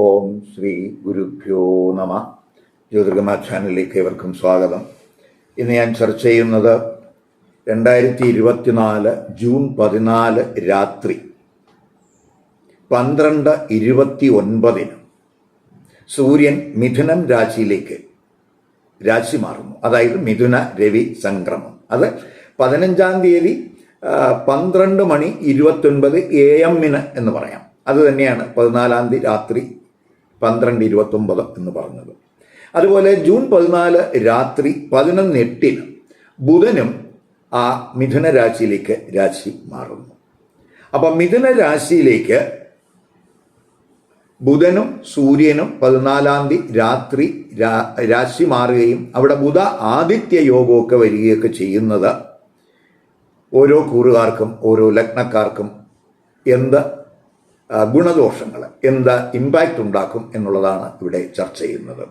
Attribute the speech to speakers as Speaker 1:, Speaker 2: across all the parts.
Speaker 1: ഓം ശ്രീ ഗുരുഭ്യോ നമ. ജ്യോതിർഗമ ചാനലിലേക്ക് ഏവർക്കും സ്വാഗതം. ഇന്ന് ഞാൻ ചർച്ച ചെയ്യുന്നത് രണ്ടായിരത്തി ഇരുപത്തിനാല് ജൂൺ പതിനാല് രാത്രി പന്ത്രണ്ട് ഇരുപത്തി ഒൻപതിന് സൂര്യൻ മിഥുനം രാശിയിലേക്ക് രാശി മാറുന്നു. അതായത് മിഥുന രവി സംക്രമം. അത് പതിനഞ്ചാം തീയതി പന്ത്രണ്ട് മണി ഇരുപത്തൊൻപത് എ എമ്മിന് എന്ന് പറയാം. അത് തന്നെയാണ് പതിനാലാം തീയതി രാത്രി പന്ത്രണ്ട് ഇരുപത്തൊമ്പത് എന്ന് പറഞ്ഞത്. അതുപോലെ ജൂൺ പതിനാല് രാത്രി പതിനൊന്ന് എട്ടിന് ബുധനും ആ മിഥുന രാശിയിലേക്ക് രാശി മാറുന്നു. അപ്പം മിഥുന രാശിയിലേക്ക് ബുധനും സൂര്യനും പതിനാലാം തീയതി രാത്രി രാശി മാറുകയും അവിടെ ബുധ ആദിത്യ യോഗമൊക്കെ വരികയൊക്കെ ചെയ്യുന്നത് ഓരോ കൂറുകാർക്കും ഓരോ ലഗ്നക്കാർക്കും എന്ത് ഗുണദോഷങ്ങൾ എന്ത് ഇമ്പാക്റ്റ് ഉണ്ടാക്കും എന്നുള്ളതാണ് ഇവിടെ ചർച്ച ചെയ്യുന്നത്.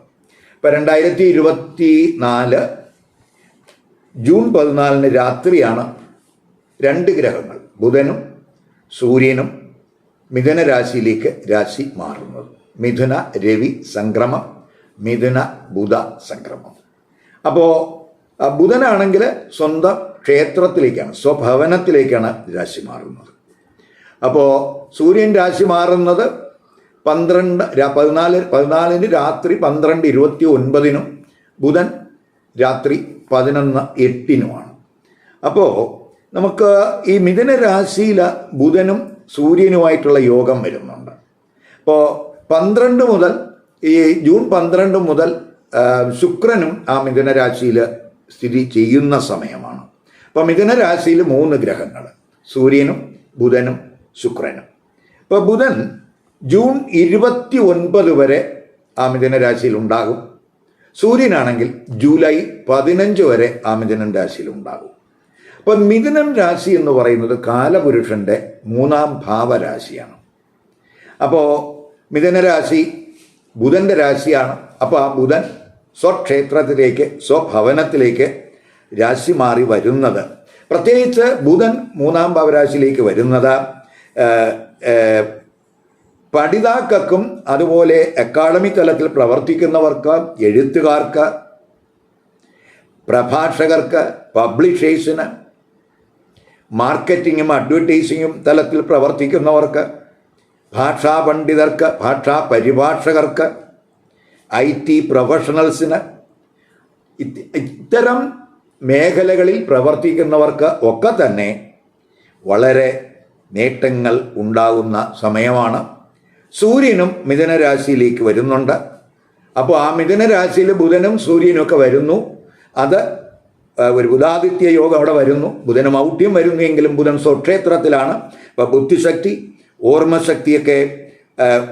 Speaker 1: ഇപ്പം രണ്ടായിരത്തി ഇരുപത്തി നാല് ജൂൺ പതിനാലിന് രാത്രിയാണ് രണ്ട് ഗ്രഹങ്ങൾ ബുധനും സൂര്യനും മിഥുന രാശിയിലേക്ക് രാശി മാറുന്നത്. മിഥുന രവി സംക്രമം മിഥുന ബുധ സംക്രമം. അപ്പോൾ ബുധനാണെങ്കിൽ സ്വന്തം ക്ഷേത്രത്തിലേക്കാണ് സ്വഭവനത്തിലേക്കാണ് രാശി മാറുന്നത്. അപ്പോൾ സൂര്യൻ രാശി മാറുന്നത് പന്ത്രണ്ട് പതിനാല് പതിനാലിന് രാത്രി പന്ത്രണ്ട് ഇരുപത്തി ഒൻപതിനും ബുധൻ രാത്രി പതിനൊന്ന് എട്ടിനുമാണ്. അപ്പോൾ നമുക്ക് ഈ മിഥുന രാശിയിൽ ബുധനും സൂര്യനുമായിട്ടുള്ള യോഗം വരുന്നുണ്ട്. അപ്പോൾ പന്ത്രണ്ട് മുതൽ ഈ ജൂൺ പന്ത്രണ്ട് മുതൽ ശുക്രനും ആ മിഥുന രാശിയിൽ സ്ഥിതി ചെയ്യുന്ന സമയമാണ്. അപ്പോൾ മിഥുന രാശിയിൽ മൂന്ന് ഗ്രഹങ്ങൾ സൂര്യനും ബുധനും ശുക്രനും. ഇപ്പോൾ ബുധൻ ജൂൺ ഇരുപത്തി ഒൻപത് വരെ ആ മിഥുന രാശിയിൽ ഉണ്ടാകും. സൂര്യനാണെങ്കിൽ ജൂലൈ പതിനഞ്ച് വരെ ആ മിഥുനൻ രാശിയിൽ ഉണ്ടാകും അപ്പം മിഥുനം രാശി എന്ന് പറയുന്നത് കാലപുരുഷന്റെ മൂന്നാം ഭാവരാശിയാണ്. അപ്പോൾ മിഥുനരാശി ബുധന്റെ രാശിയാണ്. അപ്പോൾ ആ ബുധൻ സ്വക്ഷേത്രത്തിലേക്ക് സ്വഭവനത്തിലേക്ക് രാശി മാറി വരുന്നത്. പ്രത്യേകിച്ച് ബുധൻ മൂന്നാം ഭാവരാശിയിലേക്ക് വരുന്നത് പഠിതാക്കൾക്കും അതുപോലെ അക്കാഡമിക് തലത്തിൽ പ്രവർത്തിക്കുന്നവർക്ക് എഴുത്തുകാർക്ക് പ്രഭാഷകർക്ക് പബ്ലിഷേഴ്സിന് മാർക്കറ്റിങ്ങും അഡ്വർടൈസിങ്ങും തലത്തിൽ പ്രവർത്തിക്കുന്നവർക്ക് ഭാഷാ പണ്ഡിതർക്ക് ഭാഷാ പരിഭാഷകർക്ക് ഐ ടി പ്രൊഫഷണൽസിന് ഇത്തരം മേഖലകളിൽ പ്രവർത്തിക്കുന്നവർക്ക് ഒക്കെ തന്നെ വളരെ നേട്ടങ്ങൾ ഉണ്ടാകുന്ന സമയമാണ്. സൂര്യനും മിഥുനരാശിയിലേക്ക് വരുന്നുണ്ട്. അപ്പോൾ ആ മിഥുനരാശിയിൽ ബുധനും സൂര്യനും ഒക്കെ വരുന്നു. അത് ഒരു ബുധാദിത്യ യോഗം അവിടെ വരുന്നു. ബുധനും ഔട്ട്യം വരുന്നെങ്കിലും ബുധൻ സ്വക്ഷേത്രത്തിലാണ്. അപ്പോൾ ബുദ്ധിശക്തി ഓർമ്മശക്തിയൊക്കെ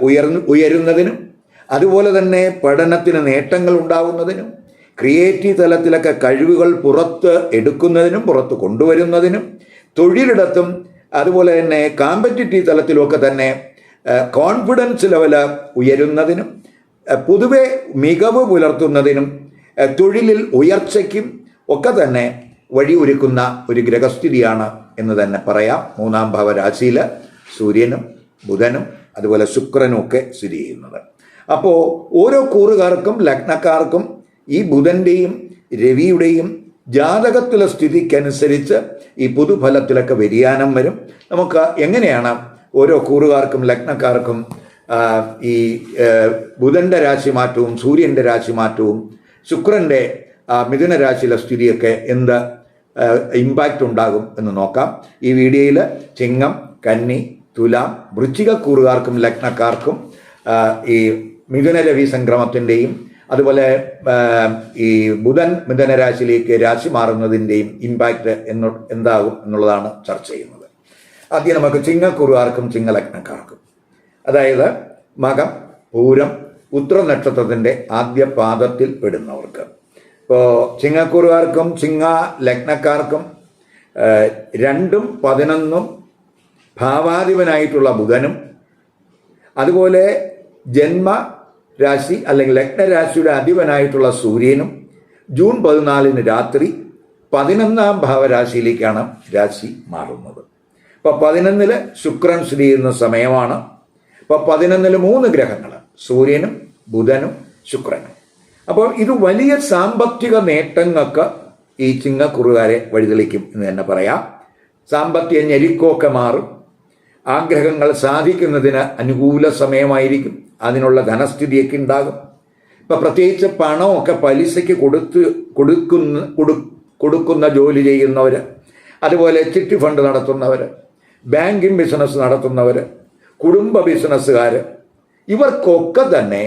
Speaker 1: ഉയർന്നു ഉയരുന്നതിനും അതുപോലെ തന്നെ പഠനത്തിന് നേട്ടങ്ങൾ ഉണ്ടാകുന്നതിനും ക്രിയേറ്റീവ് തലത്തിലൊക്കെ കഴിവുകൾ പുറത്ത് എടുക്കുന്നതിനും പുറത്ത് കൊണ്ടുവരുന്നതിനും തൊഴിലിടത്തും അതുപോലെ തന്നെ കാമ്പറ്റിറ്റീവ് തലത്തിലുമൊക്കെ തന്നെ കോൺഫിഡൻസ് ലെവൽ ഉയരുന്നതിനും പൊതുവെ മികവ് പുലർത്തുന്നതിനും തൊഴിലിൽ ഉയർച്ചയ്ക്കും ഒക്കെ തന്നെ വഴിയൊരുക്കുന്ന ഒരു ഗ്രഹസ്ഥിതിയാണ് എന്ന് തന്നെ പറയാം. മൂന്നാം ഭാവരാശിയിൽ സൂര്യനും ബുധനും അതുപോലെ ശുക്രനും ഒക്കെ സ്ഥിതി ചെയ്യുന്നത്. അപ്പോൾ ഓരോ കൂറുകാർക്കും ലഗ്നക്കാർക്കും ഈ ബുധന്റെയും രവിയുടെയും ജാതകത്തിലെ സ്ഥിതിക്കനുസരിച്ച് ഈ പൊതുഫലത്തിലൊക്കെ വ്യതിയാനം വരും. നമുക്ക് എങ്ങനെയാണ് ഓരോ കൂറുകാർക്കും ലഗ്നക്കാർക്കും ഈ ബുധന്റെ രാശി മാറ്റവും സൂര്യന്റെ രാശി മാറ്റവും ശുക്രന്റെ മിഥുന രാശിയിലെ സ്ഥിതിയൊക്കെ എന്ത് ഇമ്പാക്റ്റ് ഉണ്ടാകും എന്ന് നോക്കാം. ഈ വീഡിയോയിൽ ചിങ്ങം കന്നി തുലാം വൃശ്ചിക കൂറുകാർക്കും ലഗ്നക്കാർക്കും ഈ മിഥുന രവി സംക്രമത്തിന്റെയും അതുപോലെ ഈ ബുധൻ മിഥുന രാശിയിലേക്ക് രാശി മാറുന്നതിന്റെയും ഇമ്പാക്റ്റ് എന്ന് എന്താകും എന്നുള്ളതാണ് ചർച്ച ചെയ്യുന്നത്. ആദ്യം നമുക്ക് ചിങ്ങക്കുറുകാർക്കും ചിങ്ങലഗ്നക്കാർക്കും. അതായത് മകം പൂരം ഉത്ര നക്ഷത്രത്തിന്റെ ആദ്യ പാദത്തിൽ പെടുന്നവർക്ക്. ഇപ്പോൾ ചിങ്ങക്കുറുകാർക്കും ചിങ്ങ ലഗ്നക്കാർക്കും രണ്ടും പതിനൊന്നും ഭാവാധിപനായിട്ടുള്ള ബുധനും അതുപോലെ ജന്മ രാശി അല്ലെങ്കിൽ ലഗ്നരാശിയുടെ അധിപനായിട്ടുള്ള സൂര്യനും ജൂൺ പതിനാലിന് രാത്രി പതിനൊന്നാം ഭാവരാശിയിലേക്കാണ് രാശി മാറുന്നത്. അപ്പോൾ പതിനൊന്നിൽ ശുക്രൻ സ്ഥിതി ചെയ്യുന്ന സമയമാണ്. അപ്പോൾ പതിനൊന്നിൽ മൂന്ന് ഗ്രഹങ്ങൾ സൂര്യനും ബുധനും ശുക്രനും. അപ്പോൾ ഇത് വലിയ സാമ്പത്തിക നേട്ടങ്ങൾക്ക് ഈ ചിങ്ങക്കുറുകാരെ വഴിതെളിക്കും എന്ന് തന്നെ പറയാം. സാമ്പത്തിക ഞെരുക്കമൊക്കെ മാറും. ആഗ്രഹങ്ങൾ സാധിക്കുന്നതിന് അനുകൂല സമയമായിരിക്കും. അതിനുള്ള ധനസ്ഥിതിയൊക്കെ ഉണ്ടാകും. ഇപ്പം പ്രത്യേകിച്ച് പണമൊക്കെ പലിശയ്ക്ക് കൊടുത്ത് കൊടുക്കുന്ന കൊടു കൊടുക്കുന്ന ജോലി ചെയ്യുന്നവർ അതുപോലെ ചിട്ടി ഫണ്ട് നടത്തുന്നവർ ബാങ്കിങ് ബിസിനസ് നടത്തുന്നവർ കുടുംബ ബിസിനസ്സുകാർ ഇവർക്കൊക്കെ തന്നെ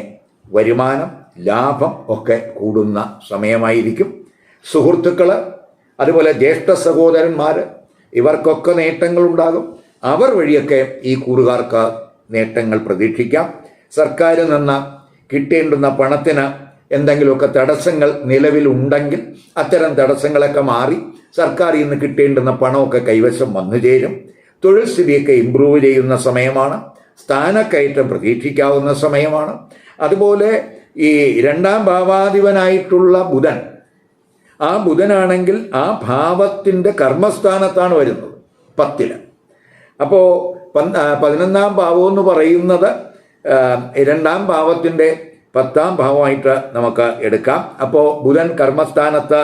Speaker 1: വരുമാനം ലാഭം ഒക്കെ കൂടുന്ന സമയമായിരിക്കും. സുഹൃത്തുക്കൾ അതുപോലെ ജ്യേഷ്ഠ സഹോദരന്മാർ ഇവർക്കൊക്കെ നേട്ടങ്ങളുണ്ടാകും. അവർ വഴിയൊക്കെ ഈ കൂറുകാർക്ക് നേട്ടങ്ങൾ പ്രതീക്ഷിക്കാം. സർക്കാരിൽ നിന്ന് കിട്ടേണ്ടുന്ന പണത്തിന് എന്തെങ്കിലുമൊക്കെ തടസ്സങ്ങൾ നിലവിലുണ്ടെങ്കിൽ അത്തരം തടസ്സങ്ങളൊക്കെ മാറി സർക്കാരിൽ നിന്ന് കിട്ടേണ്ടുന്ന പണമൊക്കെ കൈവശം വന്നു ചേരും. തൊഴിൽ സ്ഥിതിയൊക്കെ ഇമ്പ്രൂവ് ചെയ്യുന്ന സമയമാണ്. സ്ഥാനക്കയറ്റം പ്രതീക്ഷിക്കാവുന്ന സമയമാണ്. അതുപോലെ ഈ രണ്ടാം ഭാവാധിപനായിട്ടുള്ള ബുധൻ ആ ബുധനാണെങ്കിൽ ആ ഭാവത്തിന്റെ കർമ്മസ്ഥാനത്താണ് വരുന്നത് പത്തിൽ അപ്പോൾ പതിനൊന്നാം ഭാവം എന്ന് പറയുന്നത് രണ്ടാം ഭാവത്തിന്റെ പത്താം ഭാവമായിട്ട് നമുക്ക് എടുക്കാം. അപ്പോൾ ബുധൻ കർമ്മസ്ഥാനത്ത്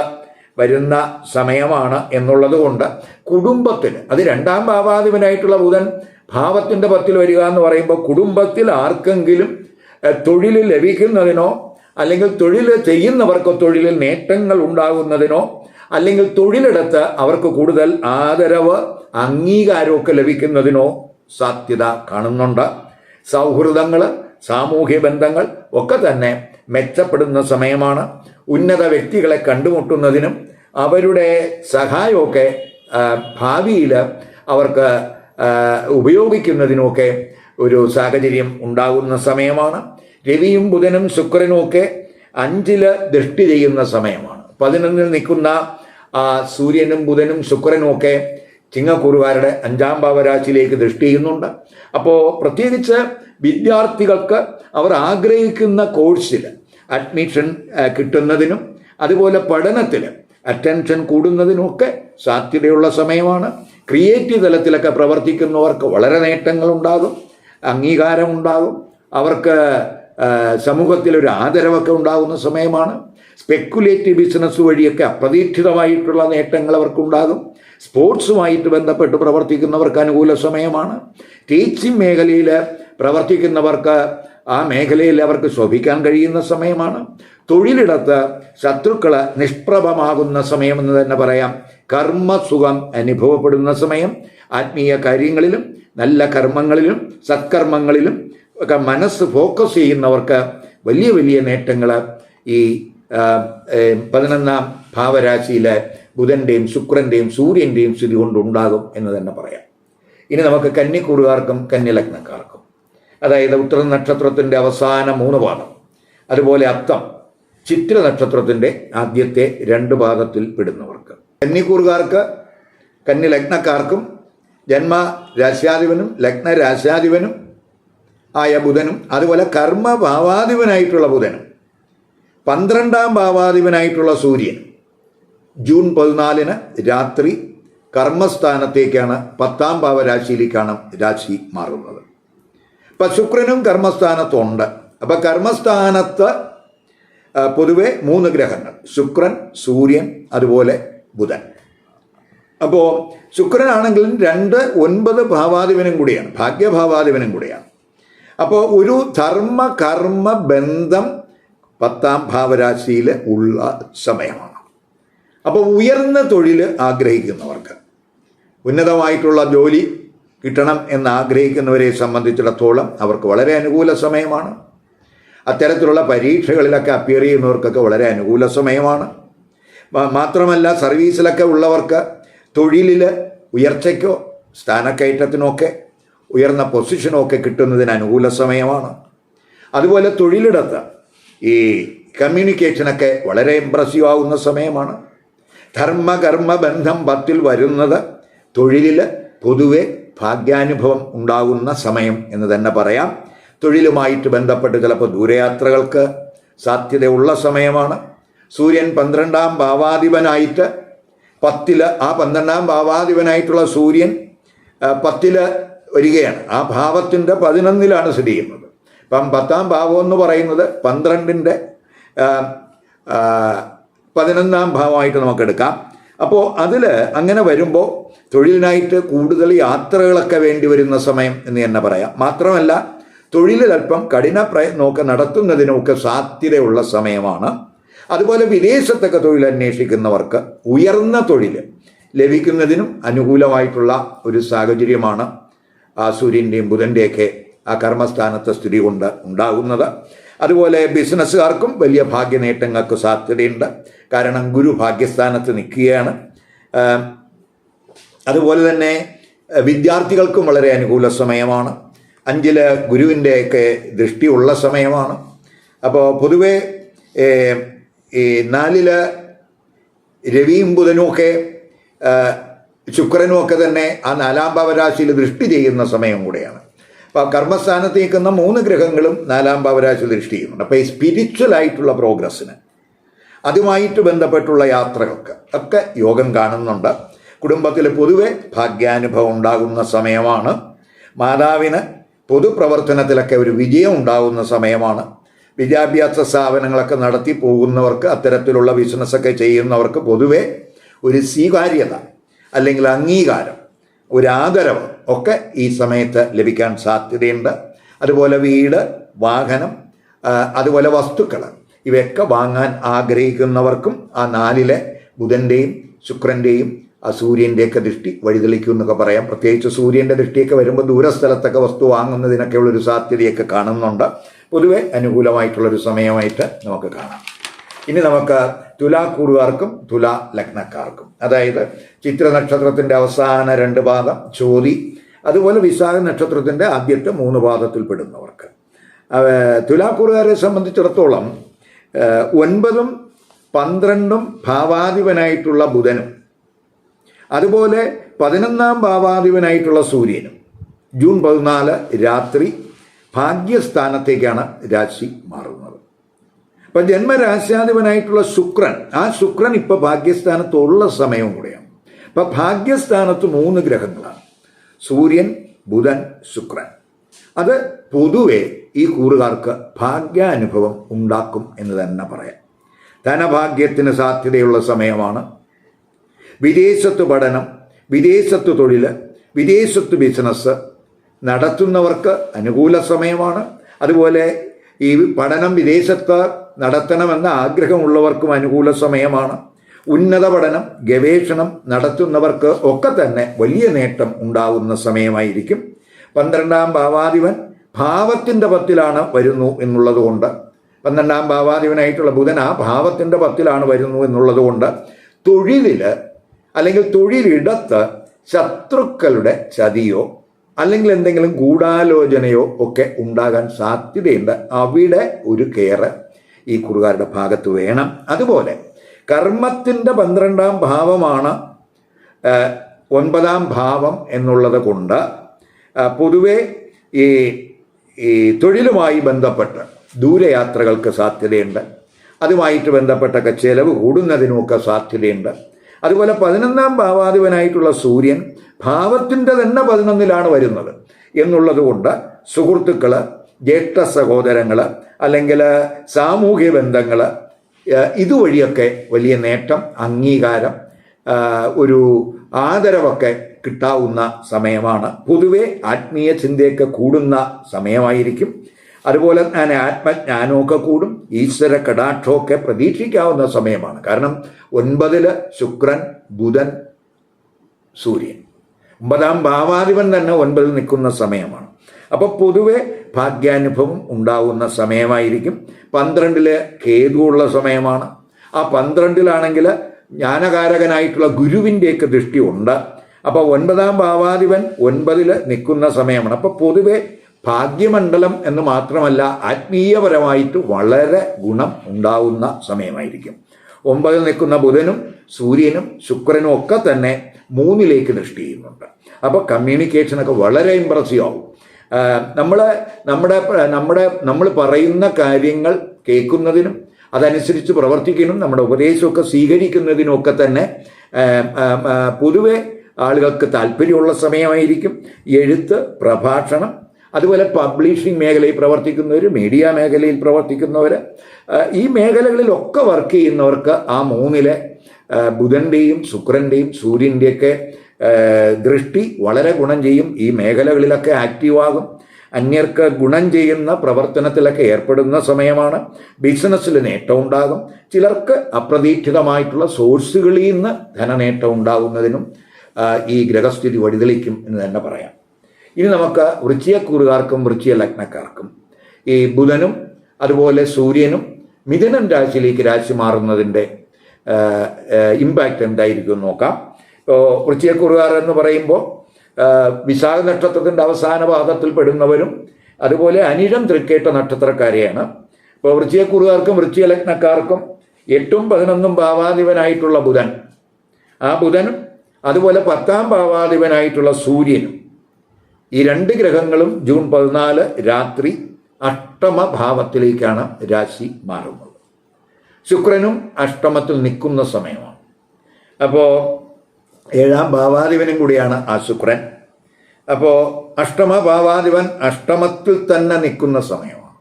Speaker 1: വരുന്ന സമയമാണ് എന്നുള്ളത് കൊണ്ട് കുടുംബത്തിൽ അത് രണ്ടാം ഭാവാധിപനായിട്ടുള്ള ബുധൻ ഭാവത്തിന്റെ പത്തിൽ വരിക എന്ന് പറയുമ്പോൾ കുടുംബത്തിൽ ആർക്കെങ്കിലും തൊഴിൽ ലഭിക്കുന്നതിനോ അല്ലെങ്കിൽ തൊഴിൽ ചെയ്യുന്നവർക്ക് തൊഴിലിൽ നേട്ടങ്ങൾ ഉണ്ടാകുന്നതിനോ അല്ലെങ്കിൽ തൊഴിലെടുത്ത് അവർക്ക് കൂടുതൽ ആദരവ് അംഗീകാരമൊക്കെ ലഭിക്കുന്നതിനോ സാധ്യത കാണുന്നുണ്ട്. സൗഹൃദങ്ങൾ സാമൂഹ്യ ബന്ധങ്ങൾ ഒക്കെ തന്നെ മെച്ചപ്പെടുന്ന സമയമാണ്. ഉന്നത വ്യക്തികളെ കണ്ടുമുട്ടുന്നതിനും അവരുടെ സഹായമൊക്കെ ഭാവിയിൽ അവർക്ക് ഉപയോഗിക്കുന്നതിനുമൊക്കെ ഒരു സാഹചര്യം ഉണ്ടാകുന്ന സമയമാണ്. രവിയും ബുധനും ശുക്രനും അഞ്ചിൽ ദൃഷ്ടി ചെയ്യുന്ന സമയമാണ്. പതിനൊന്നിൽ നിൽക്കുന്ന സൂര്യനും ബുധനും ശുക്രനും ഒക്കെ ചിങ്ങക്കുറുകാരുടെ അഞ്ചാം ഭാവരാശിയിലേക്ക് ദൃഷ്ടി ചെയ്യുന്നുണ്ട്. അപ്പോൾ പ്രത്യേകിച്ച് വിദ്യാർത്ഥികൾക്ക് അവർ ആഗ്രഹിക്കുന്ന കോഴ്സിൽ അഡ്മിഷൻ കിട്ടുന്നതിനും അതുപോലെ പഠനത്തിൽ അറ്റൻഷൻ കൂടുന്നതിനുമൊക്കെ സാധ്യതയുള്ള സമയമാണ്. ക്രിയേറ്റീവ് തലത്തിലൊക്കെ പ്രവർത്തിക്കുന്നവർക്ക് വളരെ നേട്ടങ്ങളുണ്ടാകും അംഗീകാരമുണ്ടാകും. അവർക്ക് സമൂഹത്തിലൊരു ആദരവൊക്കെ ഉണ്ടാകുന്ന സമയമാണ്. സ്പെക്കുലേറ്റീവ് ബിസിനസ് വഴിയൊക്കെ അപ്രതീക്ഷിതമായിട്ടുള്ള നേട്ടങ്ങൾ അവർക്കുണ്ടാകും. സ്പോർട്സുമായിട്ട് ബന്ധപ്പെട്ട് പ്രവർത്തിക്കുന്നവർക്ക് അനുകൂല സമയമാണ്. ടീച്ചിങ് മേഖലയിൽ പ്രവർത്തിക്കുന്നവർക്ക് ആ മേഖലയിൽ അവർക്ക് ശോഭിക്കാൻ കഴിയുന്ന സമയമാണ്. തൊഴിലിടത്ത് ശത്രുക്കൾ നിഷ്പ്രഭമാകുന്ന സമയമെന്ന് തന്നെ പറയാം. കർമ്മസുഖം അനുഭവപ്പെടുന്ന സമയം. ആത്മീയ കാര്യങ്ങളിലും നല്ല കർമ്മങ്ങളിലും സത്കർമ്മങ്ങളിലും ഒക്കെ മനസ്സ് ഫോക്കസ് ചെയ്യുന്നവർക്ക് വലിയ വലിയ നേട്ടങ്ങൾ ഈ പതിനൊന്നാം ഭാവരാശിയിലെ ബുധന്റെയും ശുക്രന്റെയും സൂര്യന്റെയും സ്ഥിതി കൊണ്ടുണ്ടാകും എന്ന് തന്നെ പറയാം. ഇനി നമുക്ക് കന്നിക്കൂറുകാർക്കും കന്നിലഗ്നക്കാർക്കും. അതായത് ഉത്തര നക്ഷത്രത്തിന്റെ അവസാന മൂന്ന് പാദം. അതുപോലെ അത്തം ചിത്ര നക്ഷത്രത്തിന്റെ ആദ്യത്തെ രണ്ട് പാദത്തിൽ പെടുന്നവർക്ക്. കന്നിക്കൂറുകാർക്ക് കന്യലഗ്നക്കാർക്കും ജന്മ രാശ്യാധിപനും ലഗ്ന രാശ്യാധിപനും ആയ ബുധനും അതുപോലെ കർമ്മഭാവാധിപനായിട്ടുള്ള ബുധനും പന്ത്രണ്ടാം ഭാവാധിപനായിട്ടുള്ള സൂര്യൻ ജൂൺ പതിനാലിന് രാത്രി കർമ്മസ്ഥാനത്തേക്കാണ് പത്താം ഭാവരാശിയിലേക്കാണ് രാശി മാറുന്നത്. അപ്പം ശുക്രനും കർമ്മസ്ഥാനത്തുണ്ട്. അപ്പം കർമ്മസ്ഥാനത്ത് പൊതുവെ മൂന്ന് ഗ്രഹങ്ങൾ. ശുക്രൻ സൂര്യൻ അതുപോലെ ബുധൻ. അപ്പോൾ ശുക്രനാണെങ്കിലും രണ്ട് ഒൻപത് ഭാവാധിപനും കൂടിയാണ്. ഭാഗ്യഭാവാധിപനും കൂടിയാണ്. അപ്പോൾ ഒരു ധർമ്മ കർമ്മ ബന്ധം പത്താം ഭാവരാശിയിൽ ഉള്ള സമയമാണ്. അപ്പോൾ ഉയർന്ന തൊഴിൽ ആഗ്രഹിക്കുന്നവർക്ക് ഉന്നതമായിട്ടുള്ള ജോലി കിട്ടണം എന്ന് ആഗ്രഹിക്കുന്നവരെ സംബന്ധിച്ചിടത്തോളം അവർക്ക് വളരെ അനുകൂല സമയമാണ്. അത്തരത്തിലുള്ള പരീക്ഷകളിലൊക്കെ അപ്പിയർ ചെയ്യുന്നവർക്കൊക്കെ വളരെ അനുകൂല സമയമാണ്. മാത്രമല്ല സർവീസിലൊക്കെ ഉള്ളവർക്ക് തൊഴിലിൽ ഉയർച്ചയ്ക്കോ സ്ഥാനക്കയറ്റത്തിനൊക്കെ ഉയർന്ന പൊസിഷനൊക്കെ കിട്ടുന്നതിന് അനുകൂല സമയമാണ്. അതുപോലെ തൊഴിലിടത്ത് ഈ കമ്മ്യൂണിക്കേഷനൊക്കെ വളരെ ഇമ്പ്രസീവ് ആവുന്ന സമയമാണ്. ധർമ്മകർമ്മ ബന്ധം പത്തിൽ വരുന്നത് തൊഴിലിൽ പൊതുവെ ഭാഗ്യാനുഭവം ഉണ്ടാകുന്ന സമയം എന്ന് തന്നെ പറയാം. തൊഴിലുമായിട്ട് ബന്ധപ്പെട്ട് ചിലപ്പോൾ ദൂരയാത്രകൾക്ക് സാധ്യതയുള്ള സമയമാണ്. സൂര്യൻ പന്ത്രണ്ടാം ഭാവാധിപനായിട്ട് പത്തിൽ ആ പന്ത്രണ്ടാം ഭാവാധിപനായിട്ടുള്ള സൂര്യൻ പത്തിൽ വരികയാണ്. ആ ഭാവത്തിന്റെ പതിനൊന്നിലാണ് സ്ഥിതി ചെയ്യുന്നത്. ഇപ്പം പത്താം ഭാവം എന്ന് പറയുന്നത് പന്ത്രണ്ടിന്റെ പതിനൊന്നാം ഭാവമായിട്ട് നമുക്ക് എടുക്കാം. അപ്പോൾ അതിൽ അങ്ങനെ വരുമ്പോൾ തൊഴിലിനായിട്ട് കൂടുതൽ യാത്രകളൊക്കെ വേണ്ടി വരുന്ന സമയം എന്ന് തന്നെ പറയാം. മാത്രമല്ല തൊഴിലിൽ അല്പം കഠിന പ്രയത്നമൊക്കെ നടത്തുന്നതിനൊക്കെ സാധ്യതയുള്ള സമയമാണ്. അതുപോലെ വിദേശത്തൊക്കെ തൊഴിൽ അന്വേഷിക്കുന്നവർക്ക് ഉയർന്ന തൊഴിൽ ലഭിക്കുന്നതിനും അനുകൂലമായിട്ടുള്ള ഒരു സാഹചര്യമാണ് ആ സൂര്യന്റെയും ബുധന്റെയൊക്കെ ആ കർമ്മസ്ഥാനത്തെ സ്ഥിതി കൊണ്ട് ഉണ്ടാകുന്നത് അതുപോലെ ബിസിനസ്സുകാർക്കും വലിയ ഭാഗ്യ നേട്ടങ്ങൾക്ക് സാധ്യതയുണ്ട്. കാരണം ഗുരു ഭാഗ്യസ്ഥാനത്ത് നിൽക്കുകയാണ്. അതുപോലെ തന്നെ വിദ്യാർത്ഥികൾക്കും വളരെ അനുകൂല സമയമാണ്. അഞ്ചിൽ ഗുരുവിന്റെയൊക്കെ ദൃഷ്ടിയുള്ള സമയമാണ്. അപ്പോൾ പൊതുവെ ഈ നാലിൽ രവിയും ബുധനും ഒക്കെ ആ, ശുക്രനും ഒക്കെ തന്നെ ആ നാലാം ഭാവരാശിയിൽ ദൃഷ്ടി ചെയ്യുന്ന സമയം കൂടെയാണ്. കർമ്മസ്ഥാനത്ത് നിൽക്കുന്ന മൂന്ന് ഗ്രഹങ്ങളും നാലാം ഭാവരാശി ദൃഷ്ടി ചെയ്യുന്നുണ്ട്. അപ്പോൾ ഈ സ്പിരിച്വൽ ആയിട്ടുള്ള പ്രോഗ്രസ്സിന് അതുമായിട്ട് ബന്ധപ്പെട്ടുള്ള യാത്രകൾക്ക് ഒക്കെ യോഗം കാണുന്നുണ്ട്. കുടുംബത്തിൽ പൊതുവെ ഭാഗ്യാനുഭവം ഉണ്ടാകുന്ന സമയമാണ്. മാതാവിന് പൊതുപ്രവർത്തനത്തിലൊക്കെ ഒരു വിജയം ഉണ്ടാകുന്ന സമയമാണ്. വിദ്യാഭ്യാസ സ്ഥാപനങ്ങളൊക്കെ നടത്തി പോകുന്നവർക്ക് അത്തരത്തിലുള്ള ബിസിനസ്സൊക്കെ ചെയ്യുന്നവർക്ക് പൊതുവെ ഒരു സ്വീകാര്യത അല്ലെങ്കിൽ അംഗീകാരം ഒരു ആദരവ് ഒക്കെ ഈ സമയത്ത് ലഭിക്കാൻ സാധ്യതയുണ്ട്. അതുപോലെ വീട് വാഹനം അതുപോലെ വസ്തുക്കൾ ഇവയൊക്കെ വാങ്ങാൻ ആഗ്രഹിക്കുന്നവർക്കും ആ നാലിലെ ബുധന്റെയും ശുക്രന്റെയും ആ സൂര്യന്റെയൊക്കെ ദൃഷ്ടി വഴിതെളിക്കും എന്നൊക്കെ പറയാം. പ്രത്യേകിച്ച് സൂര്യന്റെ ദൃഷ്ടിയൊക്കെ വരുമ്പോൾ ദൂരസ്ഥലത്തൊക്കെ വസ്തു വാങ്ങുന്നതിനൊക്കെ ഉള്ളൊരു സാധ്യതയൊക്കെ കാണുന്നുണ്ട്. പൊതുവെ അനുകൂലമായിട്ടുള്ളൊരു സമയമായിട്ട് നമുക്ക് കാണാം. ഇനി നമുക്ക് തുലാക്കൂറുകാർക്കും തുലാ ലഗ്നക്കാർക്കും. അതായത് ചിത്ര നക്ഷത്രത്തിന്റെ അവസാന രണ്ട് പാദം ചോതി അതുപോലെ വിശാഖ നക്ഷത്രത്തിന്റെ ആദ്യത്തെ മൂന്ന് പാദത്തിൽ പെടുന്നവർക്ക് തുലാ തുലാക്കൂറുകാരെ സംബന്ധിച്ചിടത്തോളം ഒൻപതും പന്ത്രണ്ടും ഭാവാധിപനായിട്ടുള്ള ബുധനും അതുപോലെ പതിനൊന്നാം ഭാവാധിപനായിട്ടുള്ള സൂര്യനും ജൂൺ പതിനാല് രാത്രി ഭാഗ്യസ്ഥാനത്തേക്കാണ് രാശി മാറുന്നത്. അപ്പം ജന്മരാശ്യാധിപനായിട്ടുള്ള ശുക്രൻ ആ ശുക്രൻ ഇപ്പൊ ഭാഗ്യസ്ഥാനത്തുള്ള സമയവും കൂടെയാണ്. ഇപ്പൊ ഭാഗ്യസ്ഥാനത്ത് മൂന്ന് ഗ്രഹങ്ങളാണ്. സൂര്യൻ ബുധൻ ശുക്രൻ. അത് പൊതുവെ ഈ കൂറുകാർക്ക് ഭാഗ്യാനുഭവം ഉണ്ടാക്കും എന്ന് തന്നെ പറയാം. ധനഭാഗ്യത്തിന് സാധ്യതയുള്ള സമയമാണ്. വിദേശത്ത് പഠനം വിദേശത്ത് തൊഴിൽ വിദേശത്ത് ബിസിനസ് നടത്തുന്നവർക്ക് അനുകൂല സമയമാണ്. അതുപോലെ ഈ പഠനം വിദേശത്ത് നടത്തണമെന്ന ആഗ്രഹമുള്ളവർക്കും അനുകൂല സമയമാണ്. ഉന്നത പഠനം ഗവേഷണം നടത്തുന്നവർക്ക് ഒക്കെ തന്നെ വലിയ നേട്ടം ഉണ്ടാകുന്ന സമയമായിരിക്കും. പന്ത്രണ്ടാം ഭാവാധിപൻ ഭാവത്തിന്റെ പത്തിലാണ് വരുന്നു എന്നുള്ളതുകൊണ്ട് പന്ത്രണ്ടാം ഭാവാധിപനായിട്ടുള്ള ബുധൻ ആ ഭാവത്തിന്റെ പത്തിലാണ് വരുന്നു എന്നുള്ളതുകൊണ്ട് തൊഴിലിൽ അല്ലെങ്കിൽ തൊഴിലിടത്ത് ശത്രുക്കളുടെ ചതിയോ അല്ലെങ്കിൽ എന്തെങ്കിലും ഗൂഢാലോചനയോ ഒക്കെ ഉണ്ടാകാൻ സാധ്യതയുണ്ട്. അവിടെ ഒരു കെയറ് ഈ കുറുകാരുടെ ഭാഗത്ത് വേണം. അതുപോലെ കർമ്മത്തിന്റെ പന്ത്രണ്ടാം ഭാവമാണ് ഒൻപതാം ഭാവം എന്നുള്ളത് കൊണ്ട് പൊതുവെ ഈ ഈ തൊഴിലുമായി ബന്ധപ്പെട്ട് ദൂരയാത്രകൾക്ക് സാധ്യതയുണ്ട്. അതുമായിട്ട് ബന്ധപ്പെട്ടൊക്കെ ചെലവ് കൂടുന്നതിനുമൊക്കെ സാധ്യതയുണ്ട്. അതുപോലെ പതിനൊന്നാം ഭാവാധിപനായിട്ടുള്ള സൂര്യൻ ഭാവത്തിന്റെ തന്നെ പതിനൊന്നിലാണ് വരുന്നത് എന്നുള്ളതുകൊണ്ട് സുഹൃത്തുക്കൾ ജ്യേഷ്ഠ സഹോദരങ്ങൾ അല്ലെങ്കിൽ സാമൂഹ്യ ബന്ധങ്ങൾ ഇതുവഴിയൊക്കെ വലിയ നേട്ടം അംഗീകാരം ഒരു ആദരവൊക്കെ കിട്ടാവുന്ന സമയമാണ്. പൊതുവെ ആത്മീയ ചിന്തയൊക്കെ കൂടുന്ന സമയമായിരിക്കും. അതുപോലെ തന്നെ ആത്മജ്ഞാനമൊക്കെ കൂടും. ഈശ്വര കടാക്ഷമൊക്കെ പ്രതീക്ഷിക്കാവുന്ന സമയമാണ്. കാരണം ഒൻപതിൽ ശുക്രൻ ബുധൻ സൂര്യൻ. ഒമ്പതാം ഭാവാധിപൻ തന്നെ ഒൻപതിൽ നിൽക്കുന്ന സമയമാണ്. അപ്പോൾ പൊതുവെ ഭാഗ്യാനുഭവം ഉണ്ടാകുന്ന സമയമായിരിക്കും. പന്ത്രണ്ടിൽ കേതുവുള്ള സമയമാണ്. ആ പന്ത്രണ്ടിലാണെങ്കിൽ ജ്ഞാനകാരകനായിട്ടുള്ള ഗുരുവിന്റെയൊക്കെ ദൃഷ്ടി ഉണ്ട് അപ്പോൾ ഒൻപതാം ഭാവാധിപൻ ഒൻപതിൽ നിൽക്കുന്ന സമയമാണ്. അപ്പോൾ പൊതുവെ ഭാഗ്യമണ്ഡലം എന്ന് മാത്രമല്ല ആത്മീയപരമായിട്ട് വളരെ ഗുണം ഉണ്ടാവുന്ന സമയമായിരിക്കും. ഒമ്പതിൽ നിൽക്കുന്ന ബുധനും സൂര്യനും ശുക്രനും ഒക്കെ തന്നെ മൂന്നിലേക്ക് ദൃഷ്ടി ചെയ്യുന്നുണ്ട്. അപ്പോൾ കമ്മ്യൂണിക്കേഷനൊക്കെ വളരെ ഇമ്പ്രസീവ് ആവും. നമ്മൾ നമ്മുടെ നമ്മുടെ നമ്മൾ പറയുന്ന കാര്യങ്ങൾ കേൾക്കുന്നതിനും അതനുസരിച്ച് പ്രവർത്തിക്കുന്നതിനും നമ്മുടെ ഉപദേശമൊക്കെ സ്വീകരിക്കുന്നതിനും ഒക്കെ തന്നെ പൊതുവെ ആളുകൾക്ക് താല്പര്യമുള്ള സമയമായിരിക്കും. എഴുത്ത് പ്രഭാഷണം അതുപോലെ പബ്ലിഷിംഗ് മേഖലയിൽ പ്രവർത്തിക്കുന്നവർ മീഡിയ മേഖലയിൽ പ്രവർത്തിക്കുന്നവർ ഈ മേഖലകളിലൊക്കെ വർക്ക് ചെയ്യുന്നവർക്ക് ആ മൂന്നിലെ ബുധന്റെയും ശുക്രന്റെയും സൂര്യന്റെയൊക്കെ ദൃഷ്ടി വളരെ ഗുണം ചെയ്യും. ഈ മേഖലകളിലൊക്കെ ആക്റ്റീവാകും. അന്യർക്ക് ഗുണം ചെയ്യുന്ന പ്രവർത്തനത്തിലൊക്കെ ഏർപ്പെടുന്ന സമയമാണ്. ബിസിനസ്സിൽ നേട്ടം ഉണ്ടാകും. ചിലർക്ക് അപ്രതീക്ഷിതമായിട്ടുള്ള സോഴ്സുകളിൽ നിന്ന് ധനനേട്ടം ഉണ്ടാകുന്നതിനും ഈ ഗ്രഹസ്ഥിതി വഴിതെളിക്കും എന്ന് തന്നെ പറയാം. ഇനി നമുക്ക് വൃശ്ചികക്കൂറുകാർക്കും വൃശ്ചിക ലഗ്നക്കാർക്കും ഈ ബുധനും അതുപോലെ സൂര്യനും മിഥുനം രാശിയിലേക്ക് രാശി മാറുന്നതിന്റെ ഇമ്പാക്റ്റ് എന്തായിരിക്കും നോക്കാം. ഇപ്പോൾ വൃശ്ചികക്കുറുകാർ എന്ന് പറയുമ്പോൾ വിശാഖ നക്ഷത്രത്തിന്റെ അവസാന പാദത്തിൽ പെടുന്നവരും അതുപോലെ അനിഴം തൃക്കേട്ട നക്ഷത്രക്കാരെയാണ്. ഇപ്പോൾ വൃശ്ചികക്കുറുകാർക്കും വൃശ്ചികലഗ്നക്കാർക്കും എട്ടും പതിനൊന്നും ഭാവാധിപനായിട്ടുള്ള ബുധൻ. ആ ബുധനും അതുപോലെ പത്താം ഭാവാധിപനായിട്ടുള്ള സൂര്യനും. ഈ രണ്ട് ഗ്രഹങ്ങളും ജൂൺ പതിനാല് രാത്രി അഷ്ടമ ഭാവത്തിലേക്കാണ് രാശി മാറുന്നത്. ശുക്രനും അഷ്ടമത്തിൽ നിൽക്കുന്ന സമയമാണ്. അപ്പോൾ ഏഴാം ഭാവാധിപനും കൂടിയാണ് ആ ശുക്രൻ. അപ്പോൾ അഷ്ടമ ഭാവാധിപൻ അഷ്ടമത്തിൽ തന്നെ നിൽക്കുന്ന സമയമാണ്.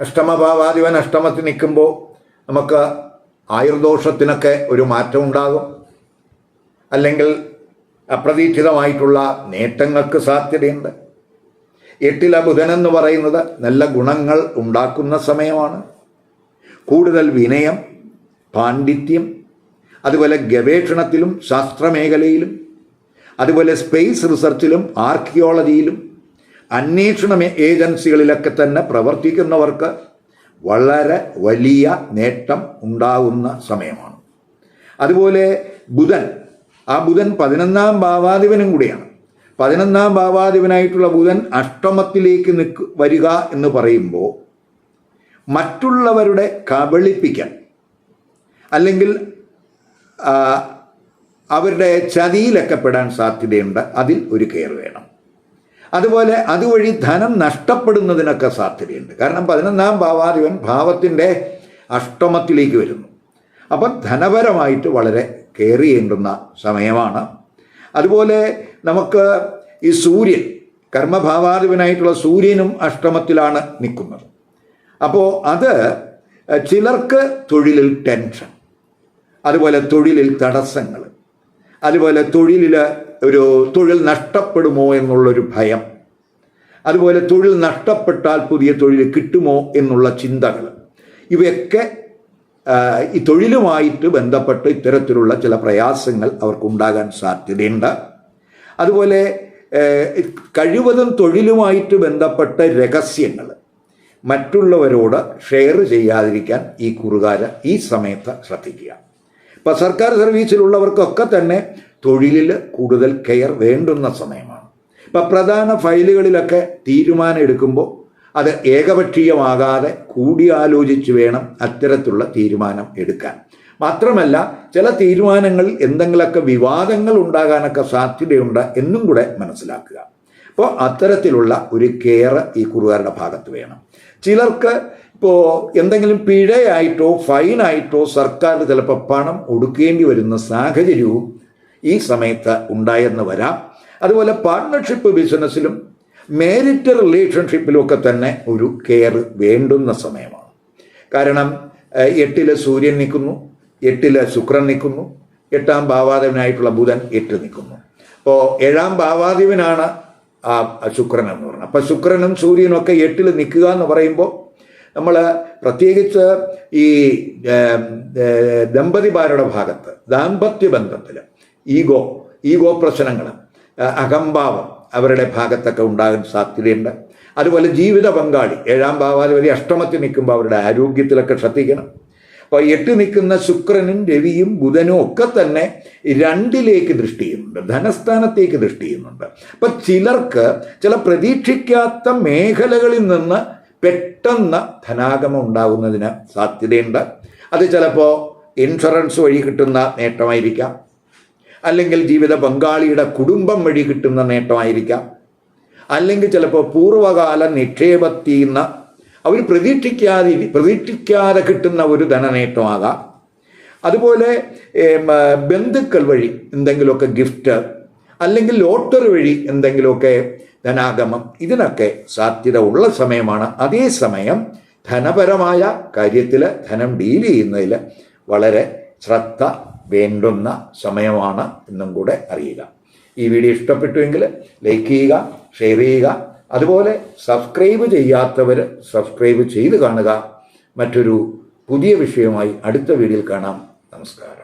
Speaker 1: അഷ്ടമ ഭാവാധിപൻ അഷ്ടമത്തിൽ നിൽക്കുമ്പോൾ നമുക്ക് ആയുർദോഷത്തിനൊക്കെ ഒരു മാറ്റം ഉണ്ടാകും അല്ലെങ്കിൽ അപ്രതീക്ഷിതമായിട്ടുള്ള നേട്ടങ്ങൾക്ക് സാധ്യതയുണ്ട്. എട്ടില ബുധൻ എന്ന് പറയുന്നത് നല്ല ഗുണങ്ങൾ ഉണ്ടാക്കുന്ന സമയമാണ്. കൂടുതൽ വിനയം പാണ്ഡിത്യം അതുപോലെ ഗവേഷണത്തിലും ശാസ്ത്രമേഖലയിലും അതുപോലെ സ്പേസ് റിസർച്ചിലും ആർക്കിയോളജിയിലും അന്വേഷണ ഏജൻസികളിലൊക്കെ തന്നെ പ്രവർത്തിക്കുന്നവർക്ക് വളരെ വലിയ നേട്ടം ഉണ്ടാകുന്ന സമയമാണ്. അതുപോലെ ബുധൻ. ആ ബുധൻ പതിനൊന്നാം ഭാവാധിപനും കൂടിയാണ്. പതിനൊന്നാം ഭാവാധിപനായിട്ടുള്ള ബുധൻ അഷ്ടമത്തിലേക്ക് നിൽക്ക് വരിക എന്ന് പറയുമ്പോൾ മറ്റുള്ളവരുടെ കബളിപ്പിക്കൽ അല്ലെങ്കിൽ അവരുടെ ചതിയിലൊക്കെ പെടാൻ സാധ്യതയുണ്ട്. അതിൽ ഒരു കെയർ വേണം. അതുപോലെ അതുവഴി ധനം നഷ്ടപ്പെടുന്നതിനൊക്കെ സാധ്യതയുണ്ട്. കാരണം പതിനൊന്നാം ഭാവാധിപൻ ഭാവത്തിന്റെ അഷ്ടമത്തിലേക്ക് വരുന്നു. അപ്പം ധനപരമായിട്ട് വളരെ കെയർ ചെയ്യേണ്ടുന്ന സമയമാണ്. അതുപോലെ നമുക്ക് ഈ സൂര്യൻ കർമ്മഭാവാധിപനായിട്ടുള്ള സൂര്യനും അഷ്ടമത്തിലാണ് നിൽക്കുന്നത്. അപ്പോൾ അത് ചിലർക്ക് തൊഴിലിൽ ടെൻഷൻ. അതുപോലെ തൊഴിലിൽ തടസ്സങ്ങൾ അതുപോലെ തൊഴിലിൽ ഒരു തൊഴിൽ നഷ്ടപ്പെടുമോ എന്നുള്ളൊരു ഭയം അതുപോലെ തൊഴിൽ നഷ്ടപ്പെട്ടാൽ പുതിയ തൊഴിൽ കിട്ടുമോ എന്നുള്ള ചിന്തകൾ. ഇവയൊക്കെ ഈ തൊഴിലുമായിട്ട് ബന്ധപ്പെട്ട് ഇത്തരത്തിലുള്ള ചില പ്രയാസങ്ങൾ അവർക്കുണ്ടാകാൻ സാധ്യതയുണ്ട്. അതുപോലെ കഴിവതും തൊഴിലുമായിട്ട് ബന്ധപ്പെട്ട രഹസ്യങ്ങൾ മറ്റുള്ളവരോട് ഷെയർ ചെയ്യാതിരിക്കാൻ ഈ കുറുകാര ഈ സമയത്ത് ശ്രദ്ധിക്കുക. ഇപ്പം സർക്കാർ സർവീസിലുള്ളവർക്കൊക്കെ തന്നെ തൊഴിലിൽ കൂടുതൽ കെയർ വേണ്ടുന്ന സമയമാണ്. ഇപ്പം പ്രധാന ഫയലുകളിലൊക്കെ തീരുമാനം എടുക്കുമ്പോൾ അത് ഏകപക്ഷീയമാകാതെ കൂടിയാലോചിച്ച് വേണം അത്തരത്തിലുള്ള തീരുമാനം എടുക്കാൻ. മാത്രമല്ല ചില തീരുമാനങ്ങൾ എന്തെങ്കിലുമൊക്കെ വിവാദങ്ങൾ ഉണ്ടാകാനൊക്കെ സാധ്യതയുണ്ട് എന്നും കൂടെ മനസ്സിലാക്കുക. അപ്പോൾ അത്തരത്തിലുള്ള ഒരു കെയർ ഈ കുറുകാരുടെ ഭാഗത്ത് വേണം. ചിലർക്ക് ഇപ്പോൾ എന്തെങ്കിലും പിഴയായിട്ടോ ഫൈനായിട്ടോ സർക്കാർ ചിലപ്പോൾ പണം ഒടുക്കേണ്ടി വരുന്ന സാഹചര്യവും ഈ സമയത്ത് ഉണ്ടായെന്ന് വരാം. അതുപോലെ പാർട്ട്ണർഷിപ്പ് ബിസിനസ്സിലും മേരിറ്റ് റിലേഷൻഷിപ്പിലും ഒക്കെ തന്നെ ഒരു കെയർ വേണ്ടുന്ന സമയമാണ്. കാരണം എട്ടിലെ സൂര്യൻ നിൽക്കുന്നു എട്ടിൽ ശുക്രൻ നിൽക്കുന്നു എട്ടാം ഭാവാധിപനായിട്ടുള്ള ബുധൻ എട്ട് നിൽക്കുന്നു. അപ്പോൾ ഏഴാം ഭാവാധിപനാണ് ആ ശുക്രൻ എന്ന് പറയുന്നത് അപ്പോൾ ശുക്രനും സൂര്യനും ഒക്കെ എട്ടിൽ നിൽക്കുക എന്ന് പറയുമ്പോൾ നമ്മൾ പ്രത്യേകിച്ച് ഈ ദമ്പതിമാരുടെ ഭാഗത്ത് ദാമ്പത്യ ബന്ധത്തിൽ ഈഗോ ഈഗോ പ്രശ്നങ്ങൾ അകംഭാവം അവരുടെ ഭാഗത്തൊക്കെ ഉണ്ടാകാൻ സാധ്യതയുണ്ട്. അതുപോലെ ജീവിത പങ്കാളി ഏഴാം ഭാവാധിപതി അഷ്ടമത്തിൽ നിൽക്കുമ്പോൾ അവരുടെ ആരോഗ്യത്തിലൊക്കെ ശ്രദ്ധിക്കണം. അപ്പോൾ എട്ട് നിൽക്കുന്ന ശുക്രനും രവിയും ബുധനും ഒക്കെ തന്നെ രണ്ടിലേക്ക് ദൃഷ്ടി ചെയ്യുന്നുണ്ട് ധനസ്ഥാനത്തേക്ക് ദൃഷ്ടി ചെയ്യുന്നുണ്ട്. അപ്പം ചിലർക്ക് ചില പ്രതീക്ഷിക്കാത്ത മേഖലകളിൽ നിന്ന് പെട്ടെന്ന് ധനാഗമം ഉണ്ടാകുന്നതിന് സാധ്യതയുണ്ട്. അത് ചിലപ്പോൾ ഇൻഷുറൻസ് വഴി കിട്ടുന്ന നേട്ടമായിരിക്കാം. അല്ലെങ്കിൽ ജീവിത പങ്കാളിയുടെ കുടുംബം വഴി കിട്ടുന്ന നേട്ടമായിരിക്കാം. അല്ലെങ്കിൽ ചിലപ്പോൾ പൂർവകാല നിക്ഷേപത്തിൽ നിന്ന് അവർ പ്രതീക്ഷിക്കാതെ പ്രതീക്ഷിക്കാതെ കിട്ടുന്ന ഒരു ധനനേട്ടമാകാം അതുപോലെ ബന്ധുക്കൾ വഴി എന്തെങ്കിലുമൊക്കെ ഗിഫ്റ്റ് അല്ലെങ്കിൽ ലോട്ടറി വഴി എന്തെങ്കിലുമൊക്കെ ധനാഗമം. ഇതിനൊക്കെ സാധ്യത ഉള്ള സമയമാണ്. അതേസമയം ധനപരമായ കാര്യത്തിൽ ധനം ഡീൽ ചെയ്യുന്നതിൽ വളരെ ശ്രദ്ധ വേണ്ടുന്ന സമയമാണ് എന്നും കൂടെ അറിയുക. ഈ വീഡിയോ ഇഷ്ടപ്പെട്ടുവെങ്കിൽ ലൈക്ക് ചെയ്യുക ഷെയർ ചെയ്യുക. അതുപോലെ സബ്സ്ക്രൈബ് ചെയ്യാത്തവർ സബ്സ്ക്രൈബ് ചെയ്ത് കാണുക. മറ്റൊരു പുതിയ വിഷയവുമായി അടുത്ത വീഡിയോയിൽ കാണാം. നമസ്കാരം.